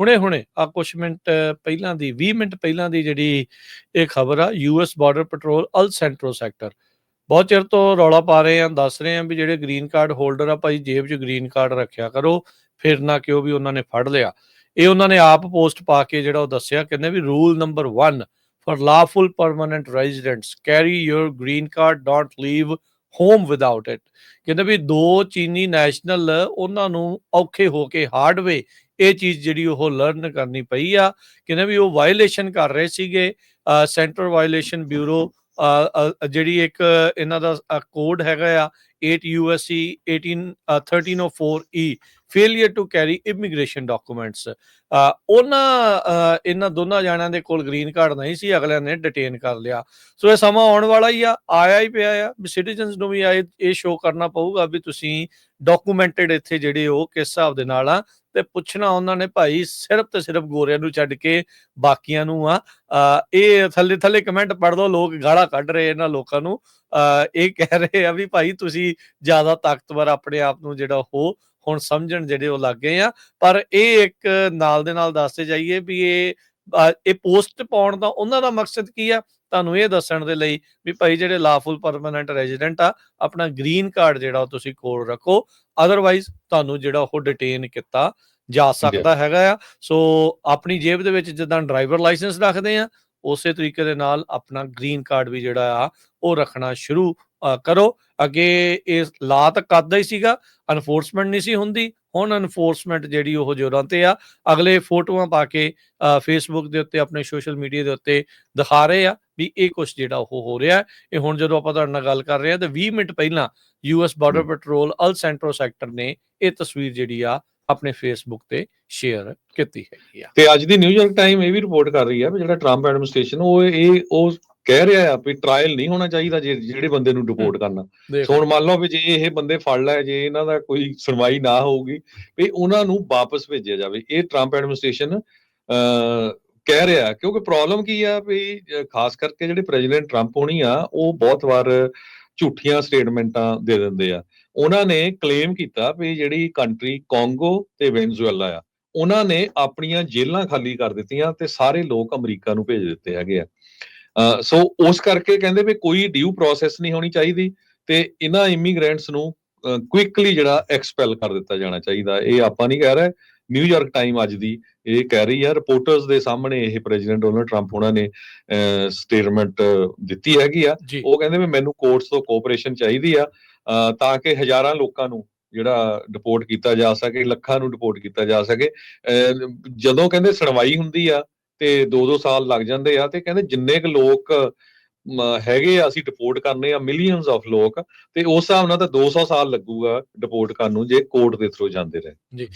ਹੁਣੇ-ਹੁਣੇ ਆ ਕੁਝ ਮਿੰਟ ਪਹਿਲਾਂ ਦੀ 20 ਮਿੰਟ ਪਹਿਲਾਂ ਦੀ ਜਿਹੜੀ ਇਹ ਖਬਰ ਆ US border patrol El Centro sector. ਬਹੁਤ ਚਿਰ ਤੋਂ ਰੌਲਾ ਪਾ ਰਹੇ ਆ, ਦੱਸ ਰਹੇ ਆ ਵੀ ਜਿਹੜੇ ਗ੍ਰੀਨ ਕਾਰਡ ਹੋਲਡਰ ਆ, ਭਾਈ ਜੇਬ 'ਚ ਗ੍ਰੀਨ ਕਾਰਡ ਰੱਖਿਆ ਕਰੋ, ਫਿਰ ਨਾ ਕਿਉਂ ਵੀ ਉਹਨਾਂ ਨੇ ਫੜ ਲਿਆ। ਇਹ ਉਹਨਾਂ ਨੇ ਆਪ ਪੋਸਟ ਪਾ ਕੇ ਜਿਹੜਾ ਉਹ ਦੱਸਿਆ, ਕਹਿੰਦੇ ਵੀ rule number 1 for lawful permanent residents carry your green card don't leave home without it ਕਹਿੰਦੇ ਵੀ ਦੋ ਚੀਨੀ ਨੈਸ਼ਨਲ ਉਹਨਾਂ ਨੂੰ ਔਖੇ ਹੋ ਕੇ ਹਾਰਡਵੇ ਇਹ ਚੀਜ਼ ਜਿਹੜੀ ਉਹ ਲਰਨ ਕਰਨੀ ਪਈ ਆ ਕਹਿੰਦੇ ਵੀ ਉਹ ਵਾਇਲੇਸ਼ਨ ਕਰ ਰਹੇ ਸੀਗੇ ਸੈਂਟਰ ਵਾਇਲੇਸ਼ਨ ਬਿਊਰੋ ਜਿਹੜੀ ਇੱਕ ਇਹਨਾਂ ਦਾ ਕੋਡ ਹੈਗਾ ਆ 8 USC 18 ਅ, 1304E failure to carry immigration documents ਉਹਨਾਂ uh, ਇਹਨਾਂ ਦੋਨਾਂ ਜਾਣਿਆਂ ਦੇ ਕੋਲ ਗ੍ਰੀਨ ਕਾਰਡ ਨਹੀਂ ਸੀ ਅਗਲਿਆਂ ਨੇ ਡਿਟੇਨ ਕਰ ਲਿਆ। ਸੋ ਇਹ ਸਮਾਂ ਆਉਣ ਵਾਲਾ ਹੀ ਆ ਆਇਆ ਹੀ ਪਿਆ ਆ। ਵੀ ਸਿਟੀਜ਼ਨਸ ਨੂੰ ਵੀ ਇਹ- ਸ਼ੋਅ ਕਰਨਾ ਪਊਗਾ ਵੀ ਤੁਸੀਂ ਡਾਕੂਮੈਂਟਡ ਇੱਥੇ ਜਿਹੜੇ ਉਹ ਕਿਸ ਹਿਸਾਬ ਦੇ ਨਾਲ ਆ ਤੇ ਪੁੱਛਣਾ ਉਹਨਾਂ ਨੇ ਭਾਈ ਸਿਰਫ ਤੇ ਸਿਰਫ ਗੋਰਿਆਂ ਨੂੰ ਛੱਡ ਕੇ ਬਾਕੀਆਂ ਨੂੰ ਆ। ਇਹ ਥੱਲੇ ਥੱਲੇ ਕਮੈਂਟ ਪੜ ਦੋ ਲੋਕ ਗਾਲਾਂ ਕੱਢ ਰਹੇ ਇਹਨਾਂ ਲੋਕਾਂ ਨੂੰ। ਅ, ਇਹ ਕਹਿ ਰਹੇ ਆ ਵੀ ਭਾਈ ਤੁਸੀਂ ਜ਼ਿਆਦਾ ਤਾਕਤਵਰ ਆਪਣੇ ਆਪ ਨੂੰ ਜਿਹੜਾ ਉਹ ਹੁਣ ਸਮਝਣ ਜਿਹੜੇ ਉਹ ਲੱਗ ਗਏ ਆ। ਪਰ ਇਹ ਇੱਕ ਨਾਲ ਦੇ ਨਾਲ ਦੱਸਦੇ ਜਾਈਏ ਵੀ ਇਹ ਇਹ ਪੋਸਟ ਪਾਉਣ ਦਾ ਉਹਨਾਂ ਦਾ ਮਕਸਦ ਕੀ ਆ? ਤੁਹਾਨੂੰ ਇਹ ਦੱਸਣ ਦੇ ਲਈ ਵੀ ਭਾਈ ਜਿਹੜੇ ਲਾਫੁਲ ਪਰਮਨੈਂਟ ਰੈਜ਼ੀਡੈਂਟ ਆ ਆਪਣਾ ਗ੍ਰੀਨ ਕਾਰਡ ਜਿਹੜਾ ਉਹ ਤੁਸੀਂ ਕੋਲ ਰੱਖੋ। ਅਦਰਵਾਈਜ਼ ਤੁਹਾਨੂੰ ਜਿਹੜਾ ਉਹ ਡਿਟੇਨ ਕੀਤਾ ਜਾ ਸਕਦਾ ਹੈਗਾ ਆ। ਸੋ ਆਪਣੀ ਜੇਬ ਦੇ ਵਿੱਚ ਜਿੱਦਾਂ ਡਰਾਈਵਰ ਲਾਇਸੈਂਸ ਰੱਖਦੇ ਆ ਉਸੇ ਤਰੀਕੇ ਦੇ ਨਾਲ ਆਪਣਾ ਗ੍ਰੀਨ ਕਾਰਡ ਵੀ ਜਿਹੜਾ ਆ ਉਹ ਰੱਖਣਾ ਸ਼ੁਰੂ ਕਰੋ ਅੱਗੇ ਇਹ ਲਾ ਤਾਂ ਕਰਦਾ ਹੀ ਸੀਗਾ ਅਨਫੋਰਸਮੈਂਟ ਨਹੀਂ ਸੀ ਹੁੰਦੀ ਹੁਣ ਅਨਫੋਰਸਮੈਂਟ ਜਿਹੜੀ ਉਹ ਜੋਰਾਂ ਤੇ ਆ ਅਗਲੇ ਫੋਟੋਆਂ ਪਾ ਕੇ ਫੇਸਬੁੱਕ ਦੇ ਉੱਤੇ ਆਪਣੇ ਸੋਸ਼ਲ ਮੀਡੀਆ ਦੇ ਉੱਤੇ ਦਿਖਾ ਰਹੇ ਆ ਵੀ ਇਹ ਕੁਝ ਜਿਹੜਾ ਉਹ ਹੋ ਰਿਹਾ। ਇਹ ਹੁਣ ਜਦੋਂ ਆਪਾਂ ਤੁਹਾਡੇ ਨਾਲ ਗੱਲ ਕਰ ਰਹੇ ਆ ਤੇ 20 ਮਿੰਟ ਪਹਿਲਾਂ US border. Patrol El Centro sector ਨੇ ਇਹ ਤਸਵੀਰ ਜਿਹੜੀ ਆ ਆਪਣੇ ਫੇਸਬੁੱਕ ਤੇ ਸ਼ੇਅਰ ਕੀਤੀ ਹੈਗੀ ਆ ਤੇ ਅੱਜ ਦੀ ਨਿਊਯਾਰਕ ਟਾਈਮ ਇਹ ਵੀ ਰਿਪੋਰਟ ਕਰ ਰਹੀ ਹੈ ਵੀ ਜਿਹੜਾ ਟਰੰਪ ਐਡਮਿਨਿਸਟ੍ਰੇਸ਼ਨ ਉਹ ਇਹ ਉਹ ਕਹਿ ਰਿਹਾ ਆ ਵੀ ਟ੍ਰਾਇਲ ਨਹੀਂ ਹੋਣਾ ਚਾਹੀਦਾ ਜੇ ਜਿਹੜੇ ਬੰਦੇ ਨੂੰ ਡਿਪੋਰਟ ਕਰਨਾ। ਸੋ ਹੁਣ ਮੰਨ ਲਓ ਵੀ ਜੇ ਇਹ ਬੰਦੇ ਫੜ ਲਏ ਜੇ ਇਹਨਾਂ ਦਾ ਕੋਈ ਸੁਣਵਾਈ ਨਾ ਹੋਊਗੀ ਵੀ ਉਹਨਾਂ ਨੂੰ ਵਾਪਸ ਭੇਜਿਆ ਜਾਵੇ। ਇਹ ਟਰੰਪ ਐਡਮਿਨਿਸਟ੍ਰੇਸ਼ਨ ਕਹਿ ਰਿਹਾ ਕਿਉਂਕਿ ਪ੍ਰੋਬਲਮ ਕੀ ਆ ਵੀ ਖਾਸ ਕਰਕੇ ਜਿਹੜੇ ਪ੍ਰੈਜ਼ੀਡੈਂਟ ਟਰੰਪ ਹੋਣੀ ਆ ਉਹ ਬਹੁਤ ਵਾਰ ਝੂਠੀਆਂ ਸਟੇਟਮੈਂਟਾਂ ਦੇ ਦਿੰਦੇ ਆ। ਉਹਨਾਂ ਨੇ ਕਲੇਮ ਕੀਤਾ ਵੀ ਜਿਹੜੀ ਕੰਟਰੀ ਕੋਂਗੋ ਤੇ ਵੈਨਜ਼ੂਏਲਾ ਆ ਉਹਨਾਂ ਨੇ ਆਪਣੀਆਂ ਜੇਲ੍ਹਾਂ ਖਾਲੀ ਕਰ ਦਿੱਤੀਆਂ ਤੇ ਸਾਰੇ ਲੋਕ ਅਮਰੀਕਾ ਨੂੰ ਭੇਜ ਦਿੱਤੇ ਹੈਗੇ ਆ। ਸੋ ਉਸ ਕਰਕੇ ਕਹਿੰਦੇ ਵੀ ਕੋਈ ਡਿਊ ਪ੍ਰੋਸੈਸ ਨਹੀਂ ਹੋਣੀ ਚਾਹੀਦੀ ਤੇ ਇਹਨਾਂ ਇਮੀਗ੍ਰੈਂਟਸ ਨੂੰ ਕੁਇਕਲੀ ਜਿਹੜਾ ਐਕਸਪੈਲ ਕਰ ਦਿੱਤਾ ਜਾਣਾ ਚਾਹੀਦਾ। ਇਹ ਆਪਾਂ ਨਹੀਂ ਕਹਿ ਰਹੇ ਨਿਊਯਾਰਕ ਟਾਈਮ ਅੱਜ ਦੀ ਇਹ ਕਹਿ ਰਹੀ ਆ ਰਿਪੋਰਟਰਸ ਦੇ ਸਾਹਮਣੇ ਇਹ ਪ੍ਰੈਜ਼ੀਡੈਂਟ ਡੋਨਲਡ ਟਰੰਪ ਉਹਨਾਂ ਨੇ ਸਟੇਟਮੈਂਟ ਦਿੱਤੀ ਹੈਗੀ ਆ। ਉਹ ਕਹਿੰਦੇ ਵੀ ਮੈਨੂੰ ਕੋਰਟਸ ਤੋਂ ਕੋਆਪਰੇਸ਼ਨ ਚਾਹੀਦੀ ਆ ਤਾਂ ਕਿ ਹਜ਼ਾਰਾਂ ਲੋਕਾਂ ਨੂੰ ਜਿਹੜਾ ਡਿਪੋਰਟ ਕੀਤਾ ਜਾ ਸਕੇ ਲੱਖਾਂ ਨੂੰ ਡਿਪੋਰਟ ਕੀਤਾ ਜਾ ਸਕੇ। ਜਦੋਂ ਕਹਿੰਦੇ ਸੁਣਵਾਈ ਹੁੰਦੀ ਆ ਤੇ 2-2 ਸਾਲ ਲੱਗ ਜਾਂਦੇ ਆ ਤੇ ਕਹਿੰਦੇ ਜਿੰਨੇ ਕੁ ਲੋਕ ਮ, ਹੈਗੇ ਆ ਅਸੀਂ ਡਿਪੋਰਟ ਕਰਨੇ ਆ ਮਿਲੀਅਨਸ ਆਫ ਲੋਕ ਤੇ ਉਸ ਹਿਸਾਬ ਨਾਲ ਤਾਂ 200 ਸਾਲ ਲੱਗੂਗਾ ਡਿਪੋਰਟ ਕਰਨ ਨੂੰ ਜੇ ਕੋਰਟ ਦੇ ਥਰੂ ਜਾਂਦੇ ਰਹੇ।